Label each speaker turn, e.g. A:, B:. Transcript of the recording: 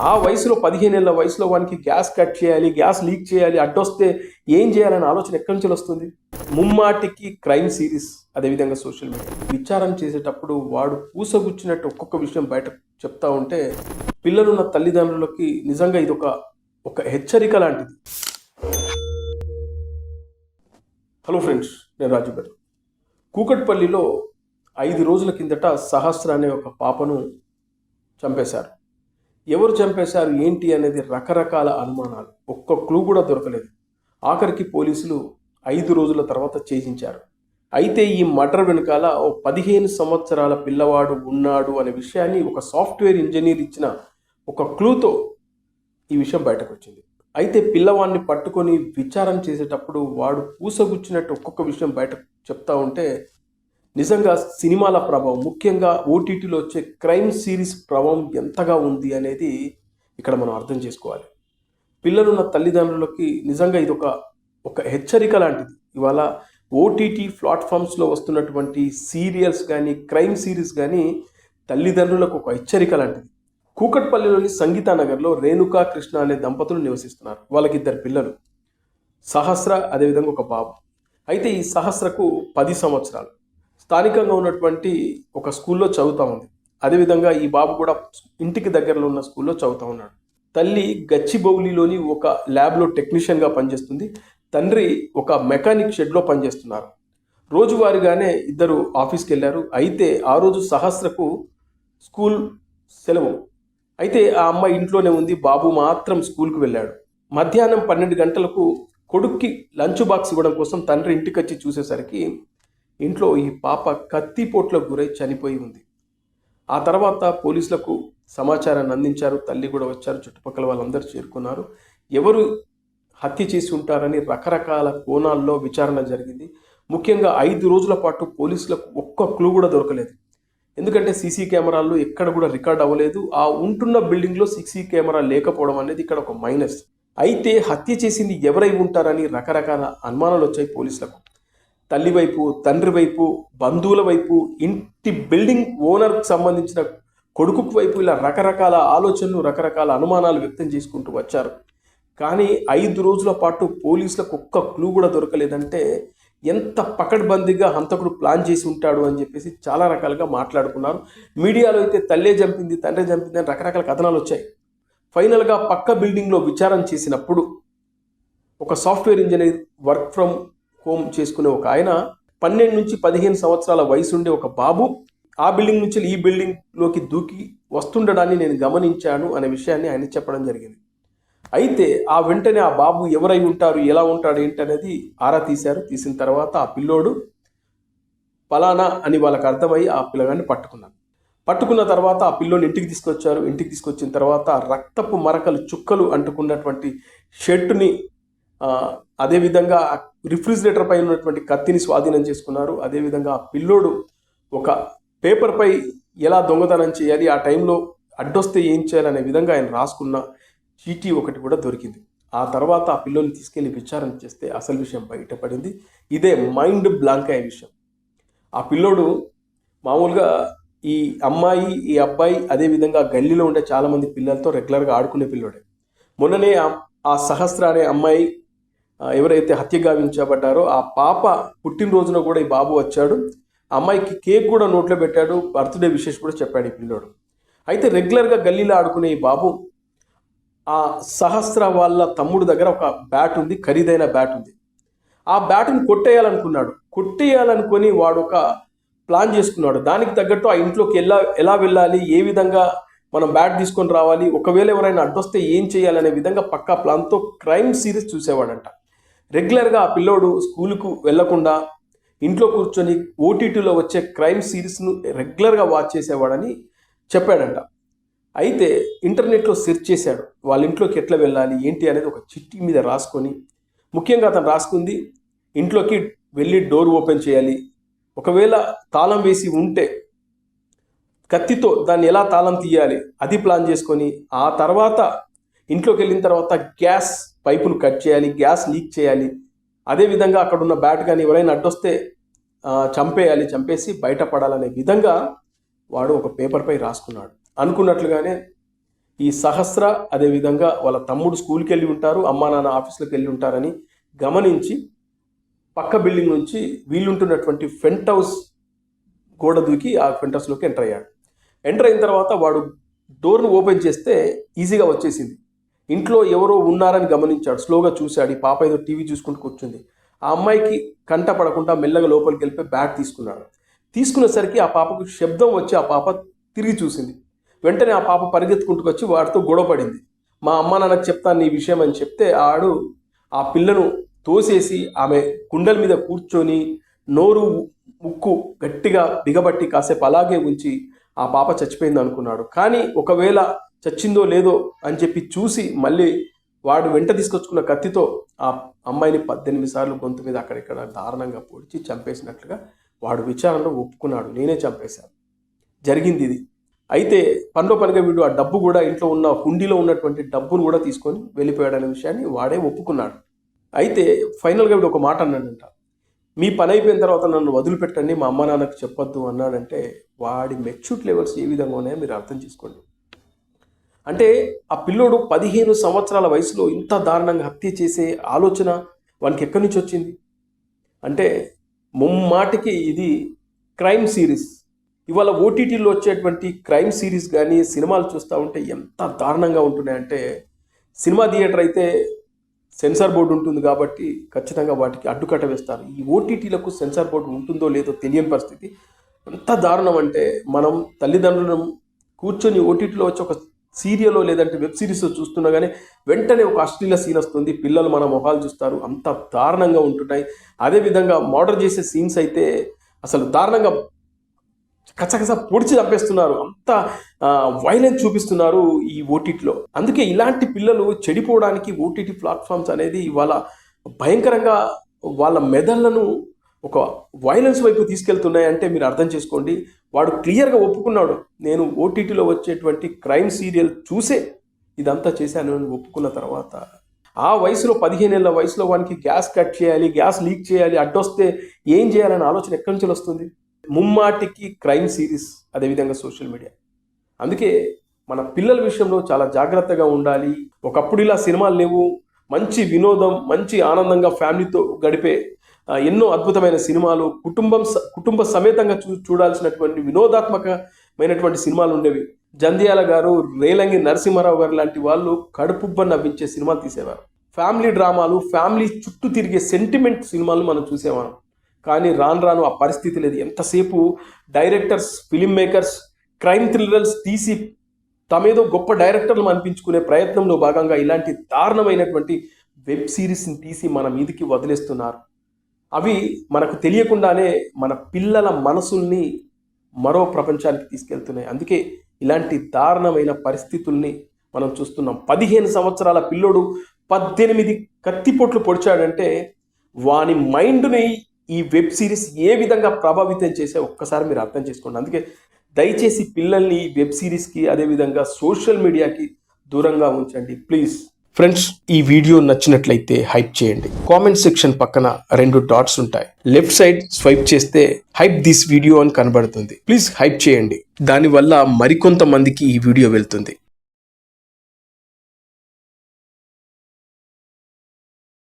A: ఆ వయసులో పదిహేను ఏళ్ళ వయసులో వానికి గ్యాస్ కట్ చేయాలి గ్యాస్ లీక్ చేయాలి అడ్డొస్తే ఏం చేయాలనే ఆలోచన ఎక్కడి నుంచి వస్తుంది? ముమ్మాటికి క్రైమ్ సిరీస్ అదేవిధంగా సోషల్ మీడియా. విచారణ చేసేటప్పుడు వాడు పూసగుచ్చినట్టు ఒక్కొక్క విషయం బయట చెప్తా ఉంటే పిల్లలున్న తల్లిదండ్రులకి నిజంగా ఇది ఒక ఒక హెచ్చరిక లాంటిది. హలో ఫ్రెండ్స్ నేను రాజు గారు. కూకట్పల్లిలో ఐదు రోజుల కిందట సహస్ర అనే ఒక పాపను చంపేశారు. ఎవరు చంపేశారు ఏంటి అనేది రకరకాల అనుమానాలు. ఒక్క క్లూ కూడా దొరకలేదు. ఆఖరికి పోలీసులు ఐదు రోజుల తర్వాత ఛేదించారు. అయితే ఈ మర్డర్ వెనుకాల ఓ పదిహేను సంవత్సరాల పిల్లవాడు ఉన్నాడు అనే విషయాన్ని ఒక సాఫ్ట్వేర్ ఇంజనీర్ ఇచ్చిన ఒక క్లూతో ఈ విషయం బయటకు వచ్చింది అయితే పిల్లవాడిని పట్టుకొని విచారం చేసేటప్పుడు వాడు పూసగుచ్చినట్టు ఒక్కొక్క విషయం బయట చెప్తా ఉంటే నిజంగా సినిమాల ప్రభావం ముఖ్యంగా ఓటీటీలో వచ్చే క్రైమ్ సిరీస్ ప్రభావం ఎంతగా ఉంది అనేది ఇక్కడ మనం అర్థం చేసుకోవాలి. పిల్లలున్న తల్లిదండ్రులకి నిజంగా ఇది ఒక ఒక హెచ్చరిక లాంటిది. ఇవాళ ఓటీటీ ప్లాట్ఫామ్స్లో వస్తున్నటువంటి సీరియల్స్ కానీ క్రైమ్ సిరీస్ కానీ తల్లిదండ్రులకు ఒక హెచ్చరిక లాంటిది. కూకట్పల్లిలోని సంగీతానగర్లో రేణుకా కృష్ణ అనే దంపతులు నివసిస్తున్నారు. వాళ్ళకి ఇద్దరు పిల్లలు. సహస్ర అదేవిధంగా ఒక బాబు. అయితే ఈ సహస్రకు పది సంవత్సరాలు. స్థానికంగా ఉన్నటువంటి ఒక స్కూల్లో చదువుతా ఉంది. అదేవిధంగా ఈ బాబు కూడా ఇంటికి దగ్గరలో ఉన్న స్కూల్లో చదువుతూ ఉన్నాడు. తల్లి గచ్చిబౌలిలోని ఒక ల్యాబ్లో టెక్నీషియన్గా పనిచేస్తుంది. తండ్రి ఒక మెకానిక్ షెడ్లో పనిచేస్తున్నారు. రోజువారీగానే ఇద్దరు ఆఫీస్కి వెళ్ళారు. అయితే ఆ రోజు సహస్రకు స్కూల్ సెలవు. అయితే ఆ అమ్మాయి ఇంట్లోనే ఉంది. బాబు మాత్రం స్కూల్కి వెళ్ళాడు. మధ్యాహ్నం పన్నెండు గంటలకు కొడుక్కి లంచ్ బాక్స్ ఇవ్వడం కోసం తండ్రి ఇంటికి వచ్చి చూసేసరికి ఇంట్లో ఈ పాప కత్తిపోట్లకు గురై చనిపోయి ఉంది. ఆ తర్వాత పోలీసులకు సమాచారాన్ని అందించారు. తల్లి కూడా వచ్చారు. చుట్టుపక్కల వాళ్ళందరూ చేరుకున్నారు. ఎవరు హత్య చేసి ఉంటారని రకరకాల కోణాల్లో విచారణ జరిగింది. ముఖ్యంగా ఐదు రోజుల పాటు పోలీసులకు ఒక్క క్లూ కూడా దొరకలేదు. ఎందుకంటే సీసీ కెమెరాల్లో ఎక్కడ కూడా రికార్డ్ అవ్వలేదు. ఆ ఉంటున్న బిల్డింగ్లో సీసీ కెమెరా లేకపోవడం అనేది ఇక్కడ ఒక మైనస్. అయితే హత్య చేసింది ఎవరై ఉంటారని రకరకాల అనుమానాలు వచ్చాయి పోలీసులకు. తల్లి వైపు తండ్రి వైపు బంధువుల వైపు ఇంటి బిల్డింగ్ ఓనర్కి సంబంధించిన కొడుకు వైపు ఇలా రకరకాల ఆలోచనలు రకరకాల అనుమానాలు వ్యక్తం చేసుకుంటూ వచ్చారు. కానీ ఐదు రోజుల పాటు పోలీసులకు ఒక్క క్లూ కూడా దొరకలేదంటే ఎంత పకడ్బందీగా హంతకుడు ప్లాన్ చేసి ఉంటాడు అని చెప్పేసి చాలా రకాలుగా మాట్లాడుకున్నారు. మీడియాలో అయితే తల్లే చంపింది తండ్రి చంపింది అని రకరకాల కథనాలు వచ్చాయి. ఫైనల్గా పక్క బిల్డింగ్లో విచారం చేసినప్పుడు ఒక software engineer work from home చేసుకునే ఒక ఆయన పన్నెండు నుంచి పదిహేను సంవత్సరాల వయసు ఉండే ఒక బాబు ఆ బిల్డింగ్ నుంచి ఈ బిల్డింగ్లోకి దూకి వస్తుండడాన్ని నేను గమనించాను అనే విషయాన్ని ఆయన చెప్పడం జరిగింది. అయితే ఆ వెంటనే ఆ బాబు ఎవరై ఉంటారు ఎలా ఉంటాడు ఏంటి అనేది ఆరా తీశారు. తీసిన తర్వాత ఆ పిల్లోడు పలానా అని వాళ్ళకి అర్థమయ్యి ఆ పిల్లగాన్ని పట్టుకున్నాను పట్టుకున్న తర్వాత ఆ పిల్లోని ఇంటికి తీసుకొచ్చారు. ఇంటికి తీసుకొచ్చిన తర్వాత రక్తపు మరకలు చుక్కలు అంటుకున్నటువంటి షర్టుని అదేవిధంగా రిఫ్రిజిరేటర్ పై ఉన్నటువంటి కత్తిని స్వాధీనం చేసుకున్నారు. అదేవిధంగా ఆ పిల్లోడు ఒక పేపర్పై ఎలా దొంగతనం చేయాలి ఆ టైంలో అడ్డొస్తే ఏం చేయాలనే విధంగా ఆయన రాసుకున్న చీటీ ఒకటి కూడా దొరికింది. ఆ తర్వాత ఆ పిల్లోని తీసుకెళ్ళి విచారణ చేస్తే అసలు విషయం బయటపడింది. ఇదే మైండ్ బ్లాంక్ అయ్యే విషయం. ఆ పిల్లోడు మామూలుగా ఈ అమ్మాయి ఈ అబ్బాయి అదేవిధంగా గల్లీలో ఉండే చాలామంది పిల్లలతో రెగ్యులర్గా ఆడుకునే పిల్లోడే. మొన్ననే ఆ- సహస్ర అనే అమ్మాయి ఎవరైతే హత్య గావించబడ్డారో ఆ పాప పుట్టినరోజున కూడా ఈ బాబు వచ్చాడు. ఆ అమ్మాయికి కేక్ కూడా నోట్లో పెట్టాడు. బర్త్డే విషెస్ కూడా చెప్పాడు ఈ పిల్లోడు. అయితే రెగ్యులర్గా గల్లీలో ఆడుకునే ఈ బాబు ఆ సహస్ర వాళ్ళ తమ్ముడు దగ్గర ఒక బ్యాట్ ఉంది ఖరీదైన బ్యాట్ ఉంది. ఆ బ్యాట్ని కొట్టేయాలనుకున్నాడు. కొట్టేయాలనుకొని వాడు ఒక ప్లాన్ చేసుకున్నాడు. దానికి తగ్గట్టు ఆ ఇంట్లోకి ఎలా ఎలా వెళ్ళాలి ఏ విధంగా మనం బ్యాట్ తీసుకొని రావాలి ఒకవేళ ఎవరైనా అడ్డొస్తే ఏం చేయాలనే విధంగా పక్కా ప్లాన్తో క్రైమ్ సిరీస్ చూసేవాడంట. రెగ్యులర్గా ఆ పిల్లోడు స్కూలుకు వెళ్ళకుండా ఇంట్లో కూర్చొని ఓటీటీలో వచ్చే క్రైమ్ సిరీస్ను రెగ్యులర్గా వాచ్ చేసేవాడని చెప్పాడంట. అయితే ఇంటర్నెట్లో సెర్చ్ చేశాడు. వాళ్ళ ఇంట్లోకి ఎట్లా వెళ్ళాలి ఏంటి అనేది ఒక చిట్టి మీద రాసుకొని ముఖ్యంగా అతను రాసుకుంది ఇంట్లోకి వెళ్ళి డోర్ ఓపెన్ చేయాలి ఒకవేళ తాళం వేసి ఉంటే కత్తితో దాన్ని ఎలా తాళం తీయాలి అది ప్లాన్ చేసుకొని ఆ తర్వాత ఇంట్లోకి వెళ్ళిన తర్వాత గ్యాస్ పైపులు కట్ చేయాలి గ్యాస్ లీక్ చేయాలి. అదేవిధంగా అక్కడ ఉన్న బ్యాట్ కానీ ఎవరైనా అడ్డొస్తే చంపేయాలి చంపేసి బయటపడాలనే విధంగా వాడు ఒక పేపర్పై రాసుకున్నాడు. అనుకున్నట్లుగానే ఈ సహస్ర అదేవిధంగా వాళ్ళ తమ్ముడు స్కూల్కి వెళ్ళి ఉంటారు అమ్మా నాన్న ఆఫీస్లోకి వెళ్ళి ఉంటారని గమనించి పక్క బిల్డింగ్ నుంచి వీళ్ళుంటున్నటువంటి ఫెంట్ హౌస్ గోడ దూకి ఆ ఫెంట్ హౌస్లోకి ఎంటర్ అయ్యాడు. ఎంటర్ అయిన తర్వాత వాడు డోర్ను ఓపెన్ చేస్తే ఈజీగా వచ్చేసింది. ఇంట్లో ఎవరో ఉన్నారని గమనించాడు. స్లోగా చూశాడు. ఈ పాప ఏదో టీవీ చూసుకుంటూ కూర్చుంది. ఆ అమ్మాయికి కంట పడకుండా మెల్లగా లోపలికి వెళ్ళిపోయి బ్యాట్ తీసుకున్నాడు. తీసుకునేసరికి ఆ పాపకు శబ్దం వచ్చి ఆ పాప తిరిగి చూసింది. వెంటనే ఆ పాప పరిగెత్తుకుంటూ వచ్చి వాడితో గొడవపడింది మా అమ్మ నాన్నకు చెప్తాను నీ విషయం అని చెప్తే ఆడు ఆ పిల్లను తోసేసి ఆమె కుండల మీద కూర్చొని నోరు ముక్కు గట్టిగా బిగబట్టి కాసేపు అలాగే ఉంచి ఆ పాప చచ్చిపోయింది అనుకున్నాడు. కానీ ఒకవేళ చచ్చిందో లేదో అని చెప్పి చూసి మళ్ళీ వాడు వెంట తీసుకొచ్చుకున్న కత్తితో ఆ అమ్మాయిని పద్దెనిమిది సార్లు గొంతు మీద అక్కడిక్కడ దారుణంగా పొడిచి చంపేసినట్లుగా వాడు విచారణలో ఒప్పుకున్నాడు. నేనే చంపేశాను. జరిగింది ఇది. అయితే పనిలో పనిగా వీడు ఆ డబ్బు కూడా ఇంట్లో ఉన్న హుండీలో ఉన్నటువంటి డబ్బును కూడా తీసుకొని వెళ్ళిపోయాడనే విషయాన్ని వాడే ఒప్పుకున్నాడు. అయితే ఫైనల్గా వీడు ఒక మాట అన్నాడంట. మీ పని అయిపోయిన తర్వాత నన్ను వదిలిపెట్టండి మా అమ్మ నాన్నకు చెప్పొద్దు అన్నాడంటే వాడి మెచ్యూర్ లెవెల్స్ ఏ విధంగా ఉన్నాయో మీరు అర్థం చేసుకోండి. అంటే ఆ పిల్లోడు పదిహేను సంవత్సరాల వయసులో ఇంత దారుణంగా హత్య చేసే ఆలోచన వానికి ఎక్కడి నుంచి వచ్చింది? అంటే ముమ్మాటికి ఇది క్రైమ్ సిరీస్. ఇవాళ ఓటీటీలో వచ్చేటువంటి క్రైమ్ సిరీస్ కానీ సినిమాలు చూస్తూ ఉంటే ఎంత దారుణంగా ఉంటున్నాయంటే సినిమా థియేటర్ అయితే సెన్సార్ బోర్డు ఉంటుంది కాబట్టి ఖచ్చితంగా వాటికి అడ్డుకట్ట వేస్తారు. ఈ ఓటీటీలకు సెన్సార్ బోర్డు ఉంటుందో లేదో తెలియని పరిస్థితి. ఎంత దారుణం అంటే మనం తల్లిదండ్రులను కూర్చొని ఓటీటీలో వచ్చి ఒక సీరియల్లో లేదంటే వెబ్ సిరీస్ చూస్తున్నా కానీ వెంటనే ఒక అశ్లీల సీన్ వస్తుంది. పిల్లలు మన మొహాలు చూస్తారు. అంత దారుణంగా ఉంటున్నాయి. అదేవిధంగా మర్డర్ చేసే సీన్స్ అయితే అసలు దారుణంగా కచకచ పొడిచి చంపేస్తున్నారు. అంత వైలెన్స్ చూపిస్తున్నారు ఈ ఓటీటీలో. అందుకే ఇలాంటి పిల్లలు చెడిపోవడానికి ఓటీటీ ప్లాట్ఫామ్స్ అనేది ఇవాళ భయంకరంగా వాళ్ళ మెదళ్ళను ఒక వైలెన్స్ వైపు తీసుకెళ్తున్నాయి అంటే మీరు అర్థం చేసుకోండి. వాడు క్లియర్గా ఒప్పుకున్నాడు. నేను ఓటీటీలో వచ్చేటువంటి క్రైమ్ సీరియల్ చూసే ఇదంతా చేశాను అని ఒప్పుకున్న తర్వాత ఆ వయసులో పదిహేనేళ్ళ వయసులో వానికి గ్యాస్ కట్ చేయాలి గ్యాస్ లీక్ చేయాలి అడ్డొస్తే ఏం చేయాలనే ఆలోచన ఎక్కడి నుంచి వస్తుంది? ముమ్మాటికి క్రైమ్ సిరీస్ అదేవిధంగా సోషల్ మీడియా అందుకే మన పిల్లల విషయంలో చాలా జాగ్రత్తగా ఉండాలి. ఒకప్పుడు ఇలా సినిమాలు లేవు. మంచి వినోదం మంచి ఆనందంగా ఫ్యామిలీతో గడిపే ఎన్నో అద్భుతమైన సినిమాలు కుటుంబం స- కుటుంబ సమేతంగా చూ చూడాల్సినటువంటి వినోదాత్మకమైనటువంటి సినిమాలు ఉండేవి. జంధ్యాల గారు రేలంగి నరసింహారావు గారు లాంటి వాళ్ళు కడుపుబ్బ నవ్వించే సినిమాలు తీసేవారు. ఫ్యామిలీ డ్రామాలు ఫ్యామిలీ చుట్టూ తిరిగే సెంటిమెంట్ సినిమాలు మనం చూసేవాళ్ళం కానీ రాను రాను ఆ పరిస్థితి లేదు. ఎంతసేపు directors film makers crime thrillers తీసి తమేదో గొప్ప డైరెక్టర్లు అనిపించుకునే ప్రయత్నంలో భాగంగా ఇలాంటి దారుణమైనటువంటి వెబ్ సిరీస్ని తీసి మన మీదికి వదిలేస్తున్నారు. అవి మనకు తెలియకుండానే మన పిల్లల మనసుల్ని మరో ప్రపంచానికి తీసుకెళ్తున్నాయి. అందుకే ఇలాంటి దారుణమైన పరిస్థితుల్ని మనం చూస్తున్నాం. పదిహేను సంవత్సరాల పిల్లోడు పద్దెనిమిది కత్తిపోట్లు పొడిచాడంటే వాని మైండ్ని ఈ వెబ్ సిరీస్ ఏ విధంగా ప్రభావితం చేసే ఒక్కసారి మీరు అర్థం చేసుకోండి. అందుకే దయచేసి పిల్లల్ని ఈ వెబ్ సిరీస్కి అదేవిధంగా సోషల్ మీడియాకి దూరంగా ఉంచండి. ప్లీజ్. ఫ్రెండ్స్ ఈ వీడియో నచ్చినట్లయితే హైప్ చేయండి. కామెంట్ సెక్షన్ పక్కన రెండు డాట్స్ ఉంటాయి. లెఫ్ట్ సైడ్ స్వైప్ చేస్తే హైప్ దిస్ వీడియో అని కనబడుతుంది. ప్లీజ్ హైప్ చేయండి. దానివల్ల మరికొంతమందికి ఈ వీడియో వెళ్తుంది.